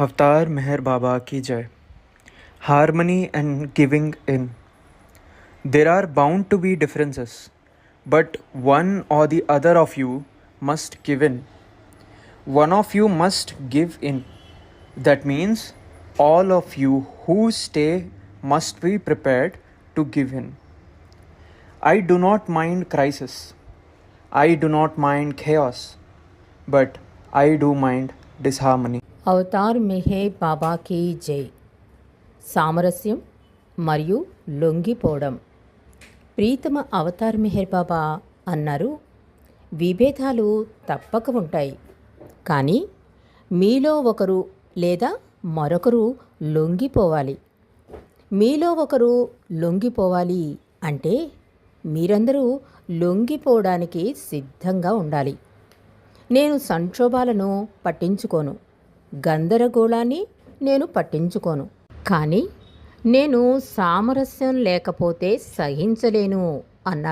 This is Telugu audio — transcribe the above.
अवतार मेहर बाबा की जय harmony and giving in there are bound to be differences but one or the other of you must give in one of you must give in that means all of you who stay must be prepared to give in i do not mind crisis i do not mind chaos but i do mind disharmony Avatar Meher బాబాకి జై. సామరస్యం మరియు లొంగిపోవడం. ప్రీతమ అవతార్ మెహర్ బాబా అన్నారు. విభేదాలు తప్పక ఉంటాయి. కానీ మీలో ఒకరు లేదా మరొకరు లొంగిపోవాలి. మీలో ఒకరు లొంగిపోవాలి అంటే మీరందరూ లొంగిపోవడానికి సిద్ధంగా ఉండాలి. నేను సంక్షోభాలను పట్టించుకోను. గందరగోళాన్ని నేను పట్టించుకోను. కానీ నేను సామరస్యం లేకపోతే సహించలేను అన్నా